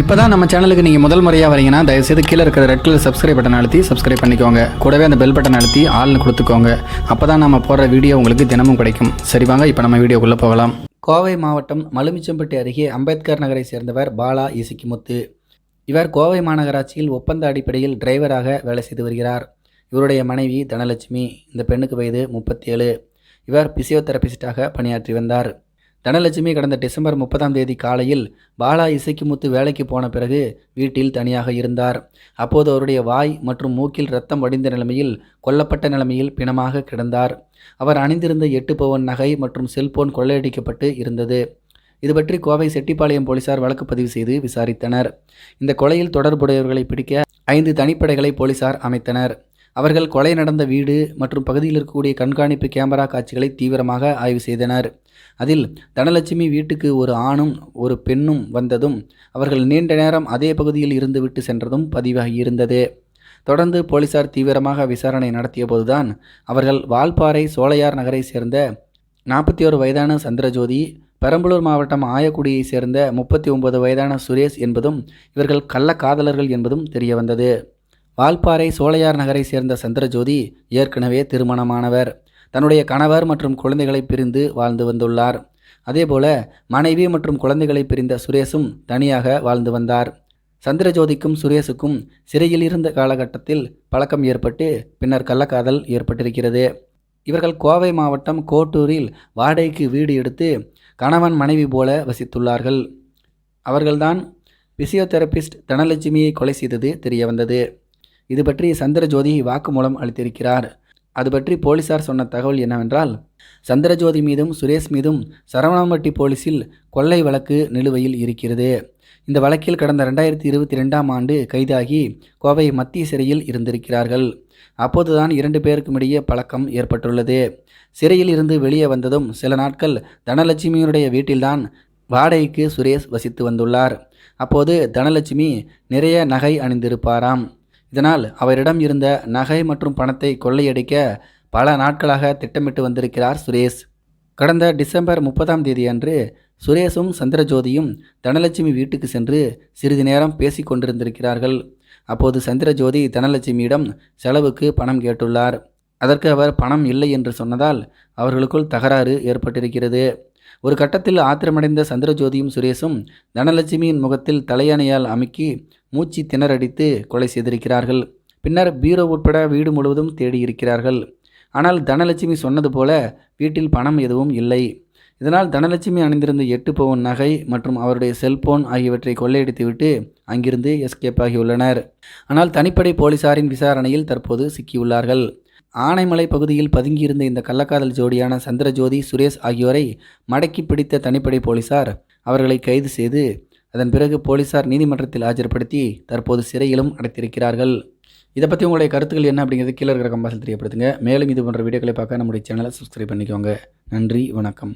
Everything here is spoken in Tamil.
இப்போ தான் நம்ம சேனலுக்கு நீங்கள் முதல் முறையாக வரீங்கன்னா தயவுசெய்து கீழே இருக்கிற ரெட் கலர் சப்ஸ்கிரைப் பட்டன் அழுத்தி சப்ஸ்கிரைப் பண்ணிக்கோங்க. கூடவே அந்த பெல் பட்டன் அழுத்தி ஆள்னு கொடுத்துக்கோங்க. அப்போ தான் நம்ம போடுற வீடியோ உங்களுக்கு தினமும் கிடைக்கும். சரி வாங்க இப்போ நம்ம வீடியோக்குள்ளே போகலாம். கோவை மாவட்டம் மலுமிச்சம்பட்டி அருகே அம்பேத்கர் நகரை சேர்ந்தவர் பாலா இசிக்கிமுத்து இவர் கோவை மாநகராட்சியில் ஒப்பந்த அடிப்படையில் டிரைவராக வேலை செய்து வருகிறார். இவருடைய மனைவி தனலட்சுமி. இந்த பெண்ணுக்கு வயது முப்பத்தி ஏழு இவர் பிசியோதெரபிஸ்டாக பணியாற்றி வந்தார். தனலட்சுமி கடந்த டிசம்பர் முப்பதாம் தேதி காலையில் பாலா இசைக்குமுத்து வேலைக்கு போன பிறகு வீட்டில் தனியாக இருந்தார். அப்போது அவருடைய வாய் மற்றும் மூக்கில் ரத்தம் வடிந்த நிலைமையில் கொல்லப்பட்ட நிலைமையில் பிணமாக கிடந்தார். அவர் அணிந்திருந்த எட்டு பவன் நகை மற்றும் செல்போன் கொள்ளையடிக்கப்பட்டு இருந்தது. இது பற்றி கோவை செட்டிப்பாளையம் போலீசார் வழக்கு பதிவு செய்து விசாரித்தனர். இந்த கொலையில் தொடர்புடையவர்களை பிடிக்க ஐந்து தனிப்படைகளை போலீசார் அமைத்தனர். அவர்கள் கொலை நடந்த வீடு மற்றும் பகுதியில் இருக்கக்கூடிய கண்காணிப்பு கேமரா காட்சிகளை தீவிரமாக ஆய்வு செய்தனர். அதில் தனலட்சுமி வீட்டுக்கு ஒரு ஆணும் ஒரு பெண்ணும் வந்ததும் அவர்கள் நீண்ட நேரம் அதே பகுதியில் இருந்துவிட்டு சென்றதும் பதிவாகி இருந்தது. தொடர்ந்து போலீசார் தீவிரமாக விசாரணை நடத்திய போதுதான் அவர்கள் வால்பாறை சோலையார் நகரை சேர்ந்த நாற்பத்தி ஒரு வயதான சந்திரஜோதி பெரம்பலூர் மாவட்டம் ஆயக்குடியை சேர்ந்த முப்பத்தி ஒன்பது வயதான சுரேஷ் என்பதும் இவர்கள் கள்ள காதலர்கள் என்பதும் தெரியவந்தது. வால்பாறை சோழையார் நகரை சேர்ந்த சந்திரஜோதி ஏற்கனவே திருமணமானவர். தன்னுடைய கணவர் மற்றும் குழந்தைகளை பிரிந்து வாழ்ந்து வந்துள்ளார். அதேபோல மனைவி மற்றும் குழந்தைகளை பிரிந்த சுரேஷும் தனியாக வாழ்ந்து வந்தார். சந்திரஜோதிக்கும் சுரேஷுக்கும் சிறையில் இருந்த காலகட்டத்தில் பழக்கம் ஏற்பட்டு பின்னர் கள்ளக்காதல் ஏற்பட்டிருக்கிறது. இவர்கள் கோவை மாவட்டம் கோட்டூரில் வாடகைக்கு வீடு எடுத்து கணவன் மனைவி போல வசித்துள்ளார்கள். அவர்கள்தான் பிசியோதெரபிஸ்ட் தனலட்சுமியை கொலை செய்தது தெரியவந்தது. இது பற்றி சந்திரஜோதி வாக்குமூலம் அளித்திருக்கிறார். அது பற்றி போலீசார் சொன்ன தகவல் என்னவென்றால் சந்திரஜோதி மீதும் சுரேஷ் மீதும் சரவணாம்பட்டி போலீஸில் கொள்ளை வழக்கு நிலுவையில் இருக்கிறது. இந்த வழக்கில் கடந்த ரெண்டாயிரத்தி இருபத்தி ரெண்டாம் ஆண்டு கைதாகி கோவை மத்திய சிறையில் இருந்திருக்கிறார்கள். அப்போதுதான் இரண்டு பேருக்கும் இடையே பழக்கம் ஏற்பட்டுள்ளது. சிறையில் இருந்து வெளியே வந்ததும் சில நாட்கள் தனலட்சுமியினுடைய வீட்டில்தான் வாடகைக்கு சுரேஷ் வசித்து வந்துள்ளார். அப்போது தனலட்சுமி நிறைய நகை அணிந்திருப்பாராம். இதனால் அவரிடம் இருந்த நகை மற்றும் பணத்தை கொள்ளையடிக்க பல நாட்களாக திட்டமிட்டு வந்திருக்கிறார் சுரேஷ். கடந்த டிசம்பர் முப்பதாம் தேதி அன்று சுரேஷும் சந்திரஜோதியும் தனலட்சுமி வீட்டுக்கு சென்று சிறிது நேரம் பேசி கொண்டிருந்திருக்கிறார்கள். அப்போது சந்திரஜோதி தனலட்சுமியிடம் செலவுக்கு பணம் கேட்டுள்ளார். அதற்கு அவர் பணம் இல்லை என்று சொன்னதால் அவர்களுக்குள் தகராறு ஏற்பட்டிருக்கிறது. ஒரு கட்டத்தில் ஆத்திரமடைந்த சந்திரஜோதியும் சுரேஷும் தனலட்சுமியின் முகத்தில் தலையணையால் அமுக்கி மூச்சு திணறடித்து கொலை செய்திருக்கிறார்கள். பின்னர் பீரோ உட்பட வீடு முழுவதும் தேடியிருக்கிறார்கள். ஆனால் தனலட்சுமி சொன்னது போல வீட்டில் பணம் எதுவும் இல்லை. இதனால் தனலட்சுமி அணிந்திருந்த எட்டு பவுன் நகை மற்றும் அவருடைய செல்போன் ஆகியவற்றை கொள்ளையடித்துவிட்டு அங்கிருந்து எஸ்கேப் ஆகியுள்ளனர். ஆனால் தனிப்படை போலீசாரின் விசாரணையில் தற்போது சிக்கியுள்ளார்கள். ஆனைமலை பகுதியில் பதுங்கியிருந்த இந்த கள்ளக்காதல் ஜோடியான சந்திரஜோதி சுரேஷ் ஆகியோரை மடக்கி பிடித்த தனிப்படை போலீசார் அவர்களை கைது செய்து அதன் பிறகு போலீசார் நீதிமன்றத்தில் ஆஜர்படுத்தி தற்போது சிறையிலும் அடைத்திருக்கிறார்கள் இதை பற்றி உங்களுடைய கருத்துக்கள் என்ன அப்படிங்கிறது கீழே இருக்கிற கம்பாசில் தெரியப்படுத்துங்க. மேலும் இது போன்ற வீடியோக்களை பார்க்க நம்முடைய சேனலை சப்ஸ்கிரைப் பண்ணிக்கோங்க. நன்றி வணக்கம்.